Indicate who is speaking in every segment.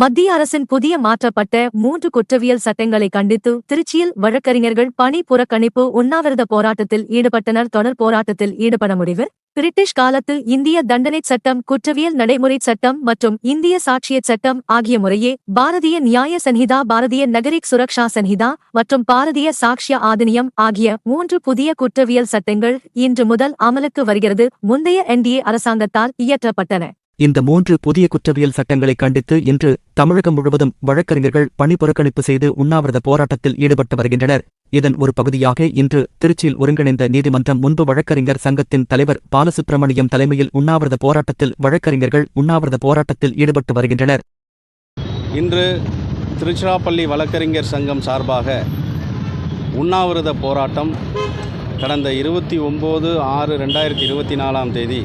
Speaker 1: மத்திய அரசின் புதிய மாற்றப்பட்ட மூன்று குற்றவியல் சட்டங்களை கண்டித்து திருச்சியில் வழக்கறிஞர்கள் பணி புறக்கணிப்பு உண்ணாவிரத போராட்டத்தில் ஈடுபட்டனர். தொடர் போராட்டத்தில் ஈடுபட முடிவு. பிரிட்டிஷ் காலத்தில் இந்திய தண்டனைச் சட்டம் குற்றவியல் நடைமுறைச் சட்டம் மற்றும் இந்திய சாட்சியச் சட்டம் ஆகிய முறையே பாரதிய நியாய சன்ஹிதா பாரதிய நகரிக் சுரக்ஷா சன்ஹிதா மற்றும் பாரதிய சாக்ஷ்ய ஆதினியம் ஆகிய மூன்று புதிய குற்றவியல் சட்டங்கள் இன்று முதல் அமலுக்கு வருகிறது. முந்தைய என்டிஏ அரசாங்கத்தால் இயற்றப்பட்டன.
Speaker 2: இந்த மூன்று புதிய குற்றவியல் சட்டங்களை கண்டித்து இன்று தமிழகம் முழுவதும் வழக்கறிஞர்கள் பணி புறக்கணிப்பு செய்து உண்ணாவிரத போராட்டத்தில் ஈடுபட்டு வருகின்றனர். இதன் ஒரு பகுதியாக இன்று திருச்சியில் ஒருங்கிணைந்த நீதிமன்றம் முன்பு வழக்கறிஞர் சங்கத்தின் தலைவர் பாலசுப்பிரமணியம் தலைமையில் உண்ணாவிரத போராட்டத்தில் வழக்கறிஞர்கள் உண்ணாவிரத போராட்டத்தில் ஈடுபட்டு வருகின்றனர்.
Speaker 3: இன்று திருச்சிராப்பள்ளி வழக்கறிஞர் சங்கம் சார்பாக உண்ணாவிரத போராட்டம் கடந்த இருபத்தி ஒம்பது ஆறு ரெண்டாயிரத்தி இருபத்தி நாலாம் தேதி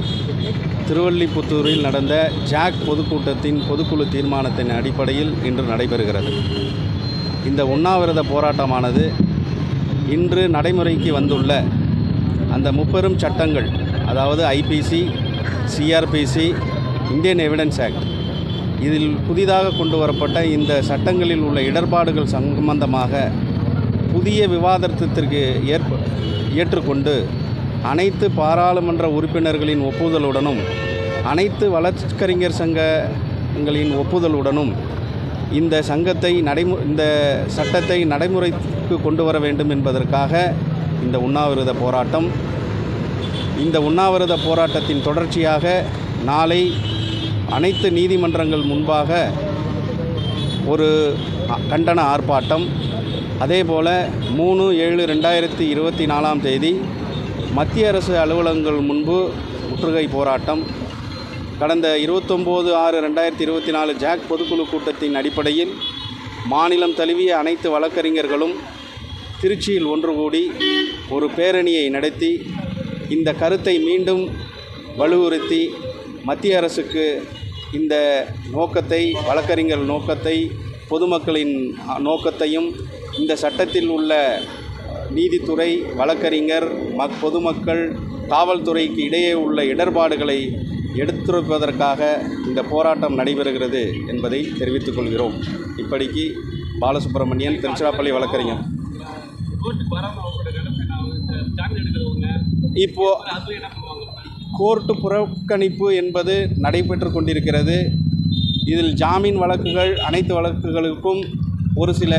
Speaker 3: திருவள்ளிபுத்தூரில் நடந்த ஜாக் பொதுக்கூட்டத்தின் பொதுக்குழு தீர்மானத்தின் அடிப்படையில் இன்று நடைபெறுகிறது. இந்த உண்ணாவிரத போராட்டமானது இன்று நடைமுறைக்கு வந்துள்ள அந்த முப்பெரும் சட்டங்கள் அதாவது IPC CrPC Indian evidence act இதில் புதிதாக கொண்டு வரப்பட்ட இந்த சட்டங்களில் உள்ள இடர்பாடுகள் சம்பந்தமாக புதிய விவாதத்திற்கு ஏற்ப ஏற்றுக்கொண்டு அனைத்து பாராளுமன்ற உறுப்பினர்களின் ஒப்புதலுடனும் அனைத்து வழக்கறிஞர் சங்கங்களின் ஒப்புதலுடனும் இந்த சங்கத்தை நடைமு இந்த சட்டத்தை நடைமுறைக்கு கொண்டு வர வேண்டும் என்பதற்காக இந்த உண்ணாவிரத போராட்டம் இந்த உண்ணாவிரத போராட்டத்தின் தொடர்ச்சியாக நாளை அனைத்து நீதிமன்றங்கள் முன்பாக ஒரு அ- கண்டன ஆர்ப்பாட்டம் அதே போல் மூணு ஏழு ரெண்டாயிரத்தி இருபத்தி நாலாம் தேதி மத்திய அரசு அலுவலகங்கள் முன்பு முற்றுகை போராட்டம். கடந்த இருபத்தொம்போது ஆறு ரெண்டாயிரத்தி இருபத்தி நாலு ஜாக் பொதுக்குழு கூட்டத்தின் அடிப்படையில் மாநிலம் தழுவிய அனைத்து வழக்கறிஞர்களும் திருச்சியில் ஒன்று கூடி ஒரு பேரணியை நடத்தி இந்த கருத்தை மீண்டும் வலியுறுத்தி மத்திய அரசுக்கு இந்த நோக்கத்தை வழக்கறிஞர் நோக்கத்தை பொதுமக்களின் நோக்கத்தையும் இந்த சட்டத்தில் உள்ள நீதித்துறை வழக்கறிஞர் மக் பொதுமக்கள் காவல்துறைக்கு இடையே உள்ள இடர்பாடுகளை எடுத்துரைப்பதற்காக இந்த போராட்டம் நடைபெறுகிறது என்பதை தெரிவித்துக் கொள்கிறோம். இப்படிக்கு பாலசுப்ரமணியன் திருச்சிராப்பள்ளி வழக்கறிஞர். இப்போ கோர்ட்டு புறக்கணிப்பு என்பது நடைபெற்று கொண்டிருக்கிறது. இதில் ஜாமீன் வழக்குகள் அனைத்து வழக்குகளுக்கும் ஒரு சில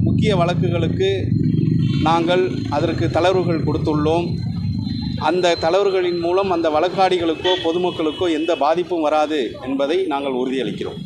Speaker 3: முக்கிய வழக்குகளுக்கு நாங்கள் அதற்கு தளர்வுகள் கொடுத்துள்ளோம். அந்த தளர்வுகளின் மூலம் அந்த வழக்காடிகளுக்கோ பொதுமக்களுக்கோ எந்த பாதிப்பும் வராது என்பதை நாங்கள் உறுதியளிக்கிறோம்.